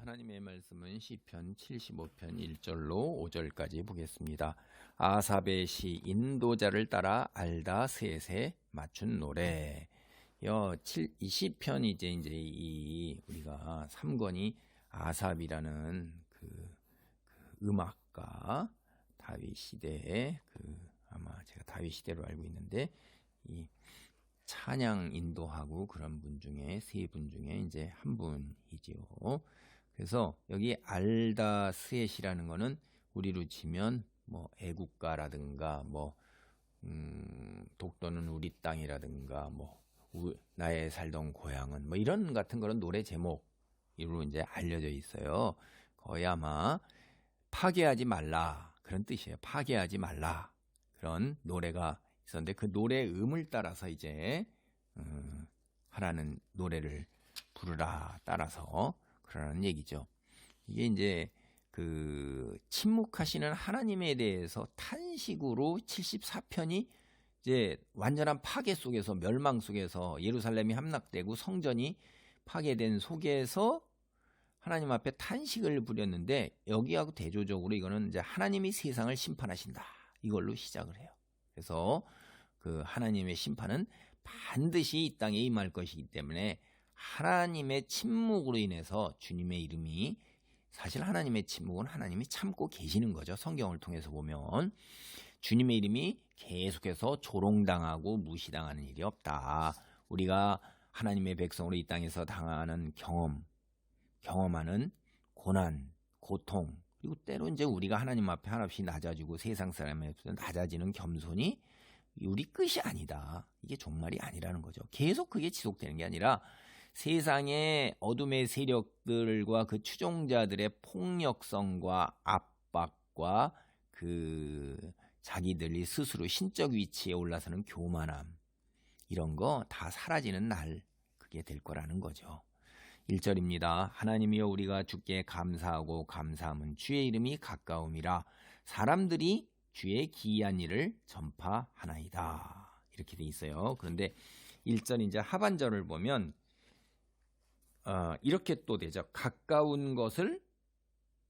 하나님의 말씀은 시편 75편 1절로 5절까지 보겠습니다. 아삽의 시 인도자를 따라 알다 셋에 맞춘 노래. 여 7, 20편 이제 이제 이 우리가 3권이 아삽이라는 그, 그 음악가 다윗 시대의 그 아마 제가 다윗 시대로 알고 있는데 이 찬양 인도하고 그런 분 중에 세 분 중에 이제 한 분이지요. 그래서 여기 알다 스엣이라는 거는 우리로 치면 뭐 애국가라든가 뭐 음, 독도는 우리 땅이라든가 뭐 우, 나의 살던 고향은 뭐 이런 같은 그런 노래 제목으로 이제 알려져 있어요. 거의 아마 파괴하지 말라 그런 뜻이에요. 파괴하지 말라 그런 노래가 있었는데 그 노래 음을 따라서 이제 음, 하라는 노래를 부르라 따라서 그러라는 얘기죠. 이게 이제 그 침묵하시는 하나님에 대해서 탄식으로 74편이 이제 완전한 파괴 속에서 멸망 속에서 예루살렘이 함락되고 성전이 파괴된 속에서 하나님 앞에 탄식을 부렸는데 여기하고 대조적으로 이거는 이제 하나님이 세상을 심판하신다 이걸로 시작을 해요. 그래서 그 하나님의 심판은 반드시 이 땅에 임할 것이기 때문에 하나님의 침묵으로 인해서 주님의 이름이 사실 하나님의 침묵은 하나님이 참고 계시는 거죠. 성경을 통해서 보면 주님의 이름이 계속해서 조롱당하고 무시당하는 일이 없다. 우리가 하나님의 백성으로 이 땅에서 당하는 경험, 경험하는 고난, 고통, 그리고 때로 이제 우리가 하나님 앞에 한없이 낮아지고 세상 사람에 서 낮아지는 겸손이 우리 끝이 아니다. 이게 종말이 아니라는 거죠. 계속 그게 지속되는 게 아니라 세상의 어둠의 세력들과 그 추종자들의 폭력성과 압박과 그 자기들이 스스로 신적 위치에 올라서는 교만함 이런 거 다 사라지는 날 그게 될 거라는 거죠. 1절입니다. 하나님이여 우리가 주께 감사하고 감사함은 주의 이름이 가까움이라 사람들이 주의 기이한 일을 전파하나이다. 이렇게 돼 있어요. 그런데 1절 이제 하반절을 보면 어, 이렇게 또 되죠. 가까운 것을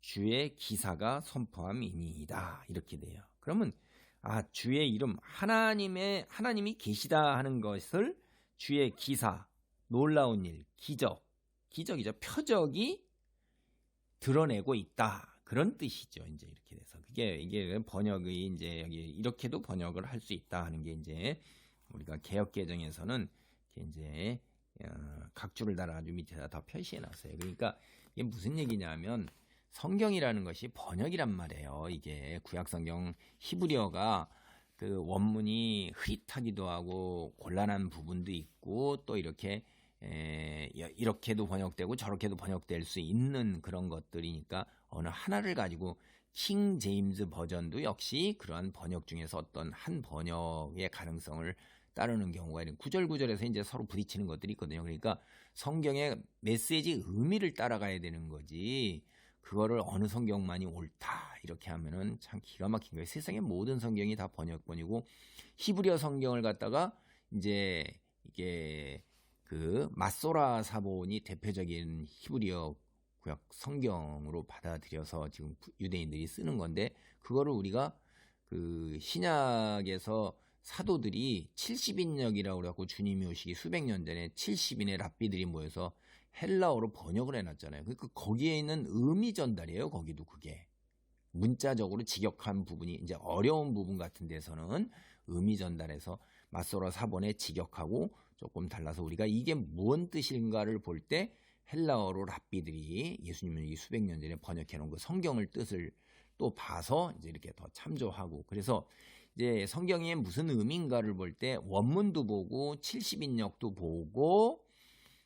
주의 기사가 선포함이니이다. 이렇게 돼요. 그러면 아 주의 이름 하나님의 하나님이 계시다 하는 것을 주의 기사 놀라운 일 기적 기적이죠 표적이 드러내고 있다 그런 뜻이죠 이제 이렇게 돼서 그게 이게 번역의 이제 여기 이렇게도 번역을 할 수 있다 하는 게 이제 우리가 개혁 개정에서는 이제 어, 각주를 달아 가지고 밑에다 더 표시해 놨어요. 그러니까 이게 무슨 얘기냐면 성경이라는 것이 번역이란 말이에요. 이게 구약 성경 히브리어가 그 원문이 흐릿하기도 하고 곤란한 부분도 있고 또 이렇게 에, 이렇게도 번역되고 저렇게도 번역될 수 있는 그런 것들이니까 어느 하나를 가지고 킹 제임스 버전도 역시 그러한 번역 중에서 어떤 한 번역의 가능성을 따르는 경우가 있는 구절구절에서 이제 서로 부딪히는 것들이 있거든요. 그러니까 성경의 메시지 의미를 따라가야 되는 거지. 그거를 어느 성경만이 옳다 이렇게 하면은 참 기가 막힌 거예요. 세상의 모든 성경이 다 번역본이고 히브리어 성경을 갖다가 이제 이게 그 마소라 사본이 대표적인 히브리어 구약 성경으로 받아들여서 지금 유대인들이 쓰는 건데 그거를 우리가 그 신약에서 사도들이 70인역이라고 그래갖고 주님이 오시기 수백 년 전에 70인의 랍비들이 모여서 헬라어로 번역을 해놨잖아요. 그러니까 거기에 있는 의미 전달이에요. 거기도 그게 문자적으로 직역한 부분이 이제 어려운 부분 같은 데서는 의미 전달해서 마소라 사본에 직역하고 조금 달라서 우리가 이게 무슨 뜻인가를 볼 때 헬라어로 랍비들이 예수님이 수백 년 전에 번역해 놓은 그 성경을 뜻을 또 봐서 이제 이렇게 더 참조하고 그래서 이제 성경에 무슨 의미인가를 볼 때 원문도 보고 70인역도 보고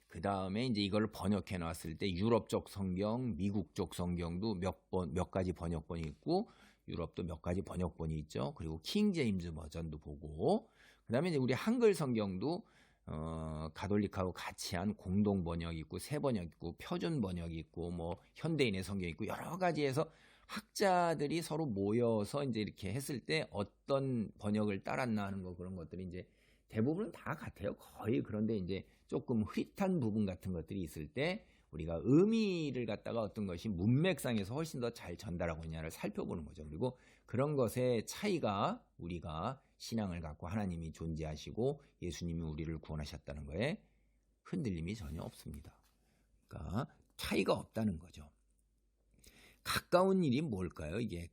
그 다음에 이제 이걸 번역해 놨을 때 유럽 쪽 성경, 미국 쪽 성경도 몇 번, 몇 가지 번역본이 있고 유럽도 몇 가지 번역본이 있죠. 그리고 킹 제임스 버전도 보고 그 다음에 이제 우리 한글 성경도 어, 가톨릭하고 같이 한 공동 번역이 있고 새 번역 있고 표준 번역이 있고 뭐 현대인의 성경이 있고 여러 가지에서 학자들이 서로 모여서 이제 이렇게 했을 때 어떤 번역을 따랐나 하는 거 그런 것들이 이제 대부분은 다 같아요. 거의 그런데 이제 조금 흐릿한 부분 같은 것들이 있을 때 우리가 의미를 갖다가 어떤 것이 문맥상에서 훨씬 더 잘 전달하고 있냐를 살펴보는 거죠. 그리고 그런 것의 차이가 우리가 신앙을 갖고 하나님이 존재하시고 예수님이 우리를 구원하셨다는 거에 흔들림이 전혀 없습니다. 그러니까 차이가 없다는 거죠. 가까운 일이 뭘까요? 이게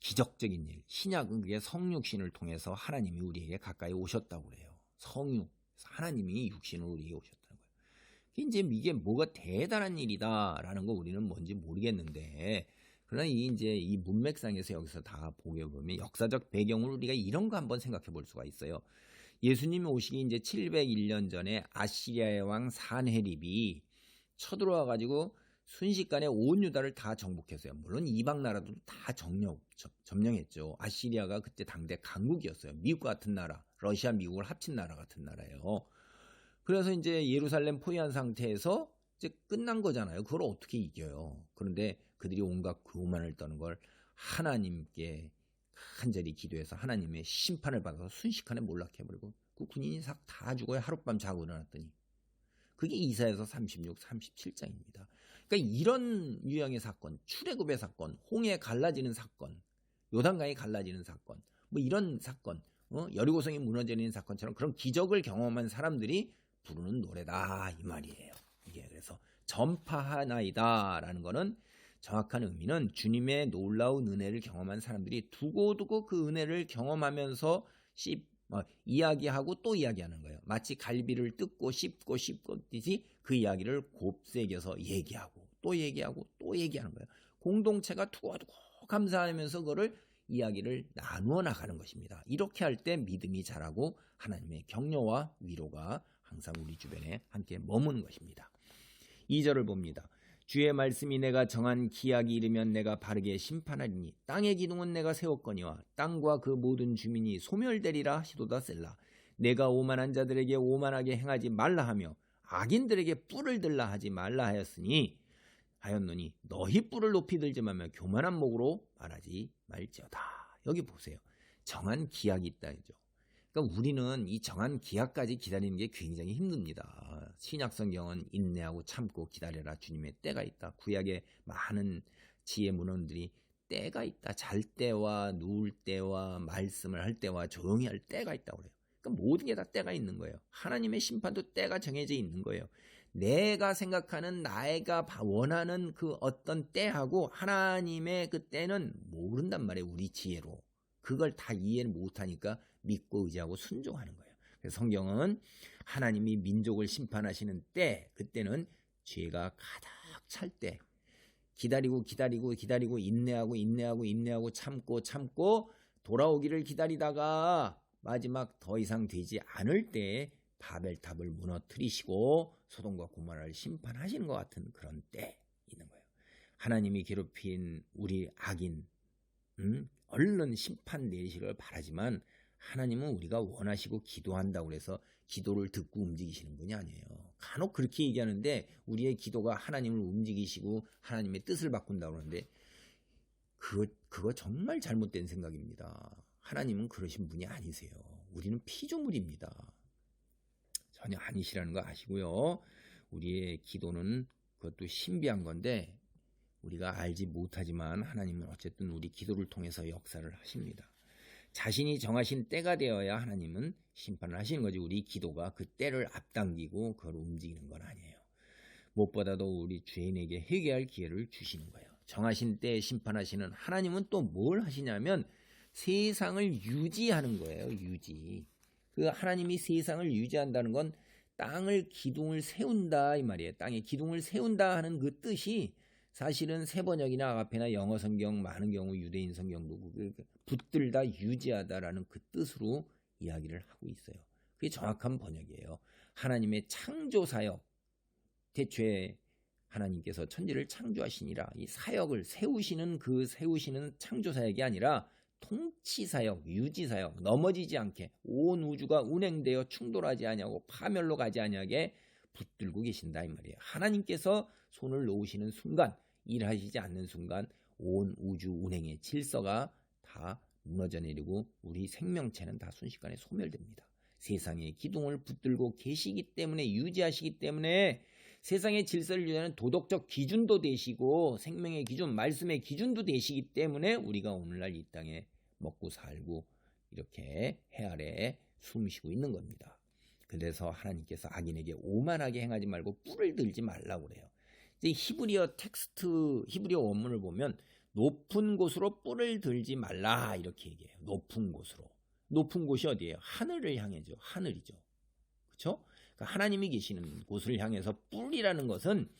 기적적인 일. 신약은 그게 성육신을 통해서 하나님이 우리에게 가까이 오셨다고 그래요. 성육. 하나님이 육신으로 우리에게 오셨다는 거예요. 이제 이게 뭐가 대단한 일이다라는 거 우리는 뭔지 모르겠는데 그러나 이 이제 이 문맥상에서 여기서 다 보게 보면 역사적 배경을 우리가 이런 거 한번 생각해 볼 수가 있어요. 예수님이 오시기 이제 701년 전에 아시리아의 왕 산헤립이 쳐들어와 가지고 순식간에 온 유다를 다 정복했어요. 물론 이방 나라도 다 정령, 점령했죠. 아시리아가 그때 당대 강국이었어요. 미국 같은 나라, 러시아, 미국을 합친 나라 같은 나라예요. 그래서 이제 예루살렘 포위한 상태에서 이제 끝난 거잖아요. 그걸 어떻게 이겨요? 그런데 그들이 온갖 교만을 떠는 걸 하나님께 간절히 기도해서 하나님의 심판을 받아서 순식간에 몰락해버리고 그 군인이 싹 다 죽어요. 하룻밤 자고 일어났더니. 그게 이사에서 36, 37장입니다. 그러니까 이런 유형의 사건, 출애굽의 사건, 홍해 갈라지는 사건, 요단강이 갈라지는 사건, 뭐 이런 사건, 어? 여리고성이 무너지는 사건처럼 그런 기적을 경험한 사람들이 부르는 노래다 이 말이에요. 이게 그래서 전파하나이다라는 거는 정확한 의미는 주님의 놀라운 은혜를 경험한 사람들이 두고두고 그 은혜를 경험하면서 씹, 어, 이야기하고 또 이야기하는 거예요. 마치 갈비를 뜯고 씹고 씹고 듯이 그 이야기를 곱새겨서 얘기하고 또 얘기하고 또 얘기하는 거예요. 공동체가 두고두고 감사하면서 그거를 이야기를 나누어 나가는 것입니다. 이렇게 할 때 믿음이 자라고 하나님의 격려와 위로가 항상 우리 주변에 함께 머무는 것입니다. 2절을 봅니다. 주의 말씀이 내가 정한 기약이 이르면 내가 바르게 심판하리니 땅의 기둥은 내가 세웠거니와 땅과 그 모든 주민이 소멸되리라 하시도다 셀라. 내가 오만한 자들에게 오만하게 행하지 말라 하며 악인들에게 뿔을 들라 하지 말라 하였으니 하였노니 너희 뿔을 높이 들지 말며 교만한 목으로 말하지 말지어다. 여기 보세요. 정한 기약이 있다 이죠 그러니까 우리는 이 정한 기약까지 기다리는 게 굉장히 힘듭니다. 신약 성경은 인내하고 참고 기다려라 주님의 때가 있다. 구약의 많은 지혜 문헌들이 때가 있다. 잘 때와 누울 때와 말씀을 할 때와 조용히 할 때가 있다고 그래요. 그러니까 모든 게 다 때가 있는 거예요. 하나님의 심판도 때가 정해져 있는 거예요. 내가 생각하는 나가 원하는 그 어떤 때하고 하나님의 그 때는 모른단 말이에요. 우리 지혜로. 그걸 다 이해를 못하니까 믿고 의지하고 순종하는 거예요. 그래서 성경은 하나님이 민족을 심판하시는 때, 그때는 죄가 가득 찰 때, 기다리고 기다리고 기다리고 인내하고 인내하고 인내하고 참고 참고 돌아오기를 기다리다가 마지막 더 이상 되지 않을 때 바벨탑을 무너뜨리시고 소돔과 고모라를 심판하시는 것 같은 그런 때 있는 거예요. 하나님이 괴롭힌 우리 악인, 음? 얼른 심판 내리시길 바라지만 하나님은 우리가 원하시고 기도한다고 해서 기도를 듣고 움직이시는 분이 아니에요. 간혹 그렇게 얘기하는데 우리의 기도가 하나님을 움직이시고 하나님의 뜻을 바꾼다고 하는데 그거, 그거 정말 잘못된 생각입니다. 하나님은 그러신 분이 아니세요. 우리는 피조물입니다. 전혀 아니시라는 거 아시고요. 우리의 기도는 그것도 신비한 건데 우리가 알지 못하지만 하나님은 어쨌든 우리 기도를 통해서 역사를 하십니다. 자신이 정하신 때가 되어야 하나님은 심판을 하시는 거지. 우리 기도가 그 때를 앞당기고 그걸 움직이는 건 아니에요. 무엇보다도 우리 죄인에게 회개할 기회를 주시는 거예요. 정하신 때에 심판하시는 하나님은 또 뭘 하시냐면 세상을 유지하는 거예요. 유지. 그 하나님이 세상을 유지한다는 건 땅을 기둥을 세운다 이 말이에요. 땅에 기둥을 세운다 하는 그 뜻이 사실은 세번역이나 아가페나 영어 성경 많은 경우 유대인 성경도 붙들다 유지하다라는 그 뜻으로 이야기를 하고 있어요. 그게 정확한 번역이에요. 하나님의 창조 사역 대체 하나님께서 천지를 창조하시니라 이 사역을 세우시는 그 세우시는 창조 사역이 아니라 통치 사역, 유지 사역, 넘어지지 않게 온 우주가 운행되어 충돌하지 아니하고 파멸로 가지 아니하게 붙들고 계신다 이 말이에요. 하나님께서 손을 놓으시는 순간 일하시지 않는 순간 온 우주 운행의 질서가 다 무너져 내리고 우리 생명체는 다 순식간에 소멸됩니다. 세상의 기둥을 붙들고 계시기 때문에 유지하시기 때문에 세상의 질서를 유지하는 도덕적 기준도 되시고 생명의 기준, 말씀의 기준도 되시기 때문에 우리가 오늘날 이 땅에 먹고 살고 이렇게 해 아래 숨 쉬고 있는 겁니다. 그래서 하나님께서 악인에게 오만하게 행하지 말고 뿔을 들지 말라고 그래요. 이제 히브리어 텍스트, 히브리어 원문을 보면 높은 곳으로 뿔을 들지 말라 이렇게 얘기해요. 높은 곳으로. 높은 곳이 어디예요? 하늘을 향해죠. 하늘이죠. 그렇죠? 하나님이 계시는 곳을 향해서 뿔이라는 것은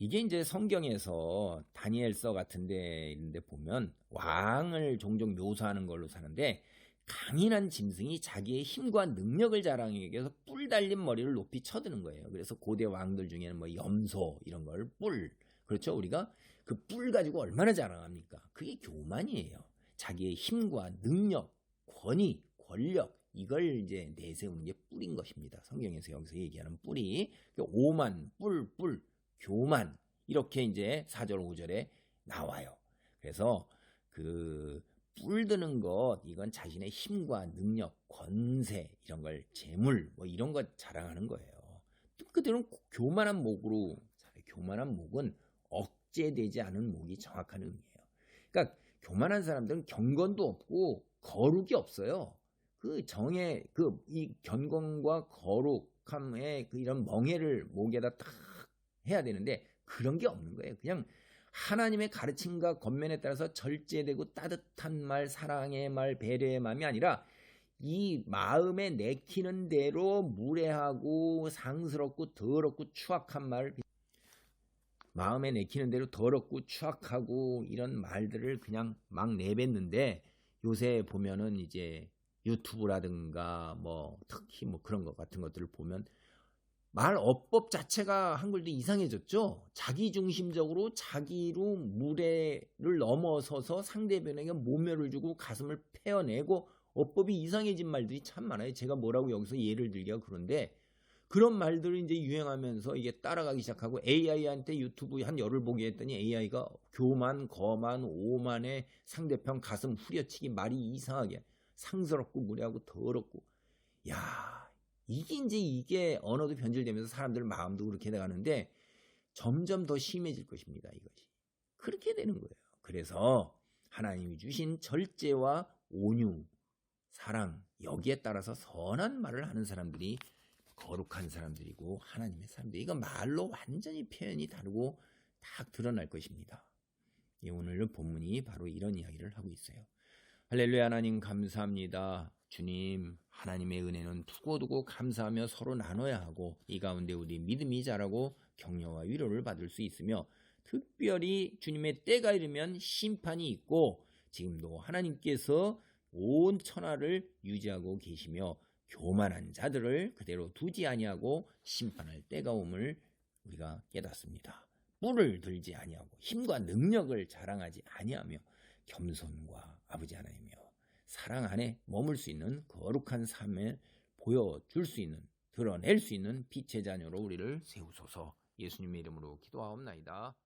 이게 이제 성경에서 다니엘서 같은 데 있는데 보면 왕을 종종 묘사하는 걸로 사는데 강인한 짐승이 자기의 힘과 능력을 자랑하기 위해서 뿔 달린 머리를 높이 쳐드는 거예요. 그래서 고대 왕들 중에는 뭐 염소 이런 걸 뿔. 그렇죠? 우리가 그 뿔 가지고 얼마나 자랑합니까? 그게 교만이에요. 자기의 힘과 능력, 권위, 권력 이걸 이제 내세우는 게 뿔인 것입니다. 성경에서 여기서 얘기하는 뿔이 그러니까 오만, 뿔, 뿔, 교만 이렇게 이제 4절 5절에 나와요. 그래서 그 뿔드는 것 이건 자신의 힘과 능력, 권세 이런 걸 재물 뭐 이런 것 자랑하는 거예요. 그들은 교만한 목으로 교만한 목은 억제되지 않은 목이 정확한 의미예요. 그러니까 교만한 사람들은 경건도 없고 거룩이 없어요. 그 정의 그이 견건과 거룩함의 그 이런 멍해를 목에다 딱 해야 되는데 그런 게 없는 거예요. 그냥 하나님의 가르침과 겉면에 따라서 절제되고 따뜻한 말, 사랑의 말, 배려의 마음이 아니라 이 마음에 내키는 대로 무례하고 상스럽고 더럽고 추악한 말 마음에 내키는 대로 더럽고 추악하고 이런 말들을 그냥 막 내뱉는데 요새 보면은 이제 유튜브라든가 뭐 특히 뭐 그런 것 같은 것들을 보면 말 어법 자체가 한글도 이상해졌죠. 자기 중심적으로 자기로 무례를 넘어서서 상대방에게 모멸을 주고 가슴을 패어내고 어법이 이상해진 말들이 참 많아요. 제가 뭐라고 여기서 예를 들기가 그런데 그런 말들이 이제 유행하면서 이게 따라가기 시작하고 AI한테 유튜브 한 열을 보게 했더니 AI가 교만, 거만, 오만에 상대편 가슴 후려치기 말이 이상하게 상스럽고 무례하고 더럽고 야 이게 이제 이게 언어도 변질되면서 사람들 마음도 그렇게 돼가는데 점점 더 심해질 것입니다 이것이 그렇게 되는 거예요 그래서 하나님이 주신 절제와 온유 사랑 여기에 따라서 선한 말을 하는 사람들이 거룩한 사람들이고 하나님의 사람들 이거 말로 완전히 표현이 다르고 딱 드러날 것입니다. 예, 오늘 본문이 바로 이런 이야기를 하고 있어요. 할렐루야 하나님 감사합니다. 주님 하나님의 은혜는 두고두고 감사하며 서로 나눠야 하고 이 가운데 우리 믿음이 자라고 격려와 위로를 받을 수 있으며 특별히 주님의 때가 이르면 심판이 있고 지금도 하나님께서 온 천하를 유지하고 계시며 교만한 자들을 그대로 두지 아니하고 심판할 때가 옴을 우리가 깨닫습니다. 뿔을 들지 아니하고 힘과 능력을 자랑하지 아니하며 겸손과 아버지 하나님이며 사랑 안에 머물 수 있는 거룩한 삶을 보여줄 수 있는 드러낼 수 있는 빛의 자녀로 우리를 세우소서 예수님의 이름으로 기도하옵나이다.